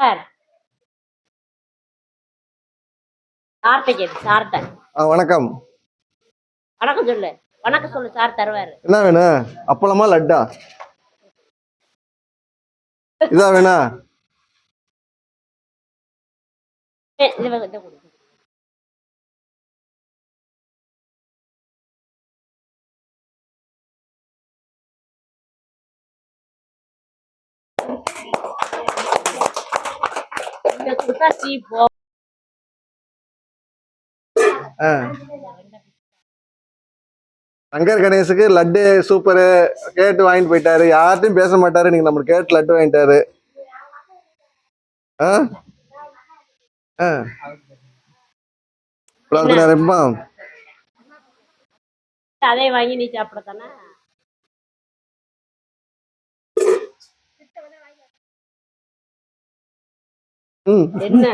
Sir. சார்ட்ட கேட்டு சார்ட்ட வணக்கம். வணக்கம் சொல்லு. வணக்கம் சொல்லு சார் தருவாரு. என்ன வேணும் அப்பளமா லட்டா? இதா வேணா? இது கொடுத்தா டீ போ ஆ சங்கர் கணேசுக்கு லட்டு சூப்பரு. கேட்டு வாங்கிட்டு போயிட்டாரு. யார்ட்டையும் பேச மாட்டாரு. நீங்க நம்மளுக்கு கேட்டு லட்டு வாங்கிட்டாரு. ஆ? ஆ. ரொம்ப அதே வாங்கி நீ சாப்பிட தானே என்ன?